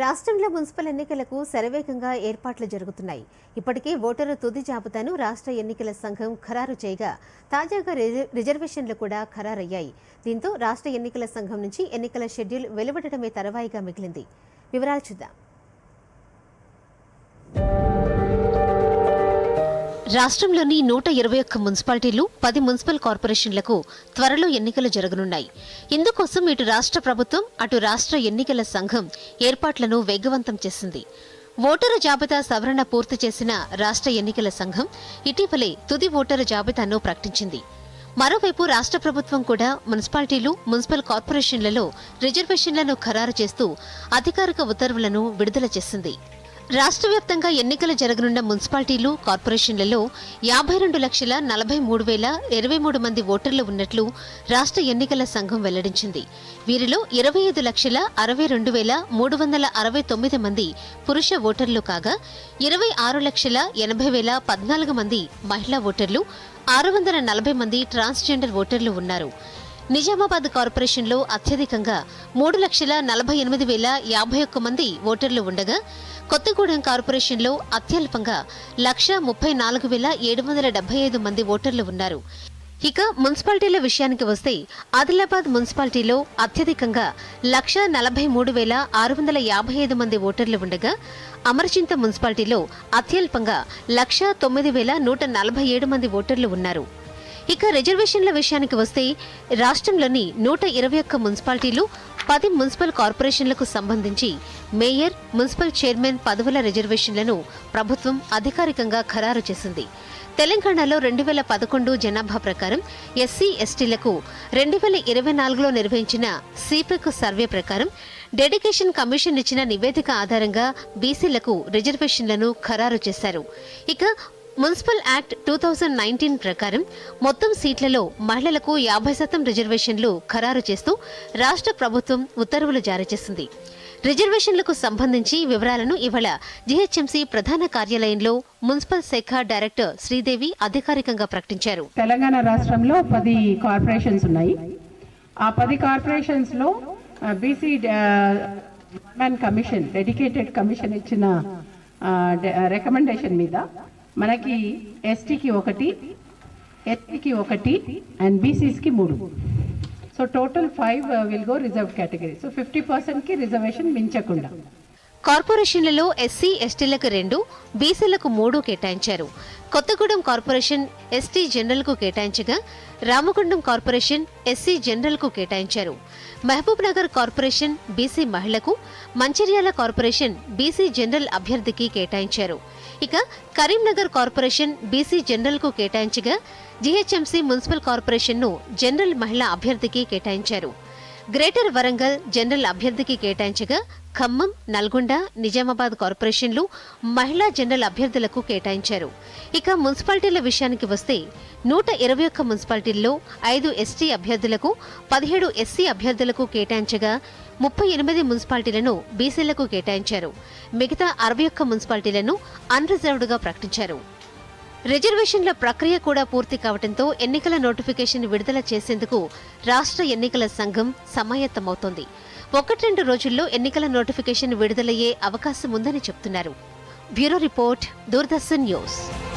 రాష్ట్రంలో మున్సిపల్ ఎన్నికలకు శరవేగంగా ఏర్పాట్లు జరుగుతున్నాయి. ఇప్పటికే ఓటరు తుది జాబితాను రాష్ట్ర ఎన్నికల సంఘం ఖరారు చేయగా తాజాగా రిజర్వేషన్లు కూడా ఖరారయ్యాయి. దీంతో రాష్ట్ర ఎన్నికల సంఘం నుంచి ఎన్నికల షెడ్యూల్ వెలువడటమే తరవాయిగా మిగిలింది. వివరాలు చూద్దాం. రాష్ట్రంలోని నూట ఇరవై ఒక్క మున్సిపాలిటీలు పది మున్సిపల్ కార్పొరేషన్లకు త్వరలో ఎన్నికలు జరగనున్నాయి. ఇందుకోసం ఇటు రాష్ట్ర ప్రభుత్వం అటు రాష్ట్ర ఎన్నికల సంఘం ఏర్పాట్లను వేగవంతం చేసింది. ఓటరు జాబితా సవరణ పూర్తి చేసిన రాష్ట్ర ఎన్నికల సంఘం ఇటీవలే తుది ఓటరు జాబితాను ప్రకటించింది. మరోవైపు రాష్ట్ర ప్రభుత్వం కూడా మున్సిపాలిటీలు మున్సిపల్ కార్పొరేషన్లలో రిజర్వేషన్లను ఖరారు చేస్తూ అధికారిక ఉత్తర్వులను విడుదల చేసింది. రాష్ట్ర వ్యాప్తంగా ఎన్నికలు జరగనున్న మున్సిపాలిటీలు కార్పొరేషన్లలో యాభై రెండు లక్షల నలభై మూడు వేల ఇరవై మూడు మంది ఓటర్లు ఉన్నట్లు రాష్ట్ర ఎన్నికల సంఘం వెల్లడించింది. వీరిలో ఇరవై ఐదు లక్షల అరవై రెండు వేల మూడు వందల అరవై తొమ్మిది మంది పురుష ఓటర్లు కాగా ఇరవై ఆరు లక్షల ఎనభై వేల పద్నాలుగు మంది మహిళా ఓటర్లు ఆరు వందల నలభై మంది ట్రాన్స్జెండర్ ఓటర్లు ఉన్నారు. నిజామాబాద్ కార్పొరేషన్లో అత్యధికంగా మూడు లక్షల నలభై ఎనిమిది వేల యాభై ఒక్క మంది ఓటర్లు ఉండగా కొత్తగూడెం కార్పొరేషన్లో అత్యల్పంగా లక్ష ముప్పై నాలుగు వేల ఏడు వందల డెబ్బై ఐదు మంది ఓటర్లు ఉన్నారు. ఇక మున్సిపాలిటీల విషయానికి వస్తే ఆదిలాబాద్ మున్సిపాలిటీలో అత్యధికంగా లక్ష నలభై మూడు వేల ఆరు వందల యాభై ఐదు మంది ఓటర్లు ఉండగా అమరచింత మున్సిపాలిటీలో అత్యల్పంగా లక్ష తొమ్మిది వేల నూట నలభై ఏడు మంది ఓటర్లు ఉన్నారు. ఇక రిజర్వేషన్ల విషయానికి వస్తే రాష్ట్రంలోని నూట ఇరవై ఒక్క మున్సిపాలిటీలు పది మున్సిపల్ కార్పొరేషన్లకు సంబంధించి మేయర్ మున్సిపల్ చైర్మన్ పదవుల రిజర్వేషన్లను ప్రభుత్వం అధికారికంగా ఖరారు చేసింది. తెలంగాణలో రెండు వేల పదకొండు జనాభా ప్రకారం ఎస్సీ ఎస్టీలకు రెండు వేల ఇరవై నాలుగులో నిర్వహించిన సిపెక్ సర్వే ప్రకారం డెడికేషన్ కమిషన్ ఇచ్చిన నివేదిక ఆధారంగా బీసీలకు రిజర్వేషన్లను ఖరారు చేశారు. ఇక municipal act two thousand nineteen ప్రకారం మొత్తం సీట్లలో మహిళలకు యాభై శాతం రిజర్వేషన్లు ఖరారు చేస్తూ రాష్ట్ర ప్రభుత్వం ఉత్తర్వులు జారీ చేసింది. రిజర్వేషన్లకు సంబంధించి వివరాలను ఇవాళ జీహెచ్ఎంసీ ప్రధాన కార్యాలయంలో మున్సిపల్ శాఖ డైరెక్టర్ శ్రీదేవి అధికారికంగా ప్రకటించారు. తెలంగాణ రాష్ట్రంలో పది కార్పొరేషన్స్ ఉన్నాయి. ఆ పది కార్పొరేషన్స్లో BC man commission dedicated commission ఇచ్చిన రికమెండేషన్ మీద మనకి ఎస్టీకి ఒకటి ఎస్టీకి ఒకటి అండ్ బీసీస్కి మూడు. So total five will go reserve category so fifty పర్సెంట్కి రిజర్వేషన్ మించకుండా. కార్పొరేషన్లలో ఎస్సీ ఎస్టీలకు రెండు బీసీలకు మూడు కేటాయించారు. కొత్తగూడెం కార్పొరేషన్ ఎస్టీ జనరల్కు కేటాయించగా రామగుండం కార్పొరేషన్ ఎస్సీ జనరల్కు కేటాయించారు. మహబూబ్ నగర్ కార్పొరేషన్ బీసీ మహిళకు మంచిర్యాల కార్పొరేషన్ బీసీ జనరల్ అభ్యర్థికి కేటాయించారు. ఇక కరీంనగర్ కార్పొరేషన్ బీసీ జనరల్కు కేటాయించగా జీహెచ్ఎంసీ మున్సిపల్ కార్పొరేషన్ను జనరల్ మహిళా అభ్యర్థికి కేటాయించారు. గ్రేటర్ వరంగల్ జనరల్ అభ్యర్థికి కేటాయించగా ఖమ్మం నల్గొండ నిజామాబాద్ కార్పొరేషన్లు మహిళా జనరల్ అభ్యర్థులకు కేటాయించారు. ఇక మున్సిపాలిటీల విషయానికి వస్తే నూట ఇరవై ఒక్క మున్సిపాలిటీల్లో ఐదు ఎస్టీ అభ్యర్థులకు పదిహేడు ఎస్సీ అభ్యర్థులకు కేటాయించగా ముప్పై ఎనిమిది మున్సిపాలిటీలను బీసీలకు కేటాయించారు. మిగతా అరవై ఒక్క మున్సిపాలిటీలను అన్రిజర్వ్డ్గా ప్రకటించారు. రిజర్వేషన్ల ప్రక్రియ కూడా పూర్తి కావడంతో ఎన్నికల నోటిఫికేషన్ విడుదల చేసేందుకు రాష్ట్ర ఎన్నికల సంఘం సమాయత్తమవుతోంది. ఒకటి రెండు రోజుల్లో ఎన్నికల నోటిఫికేషన్ విడుదలయ్యే అవకాశం ఉందని చెప్తున్నారు. Bureau report Doordarshan news.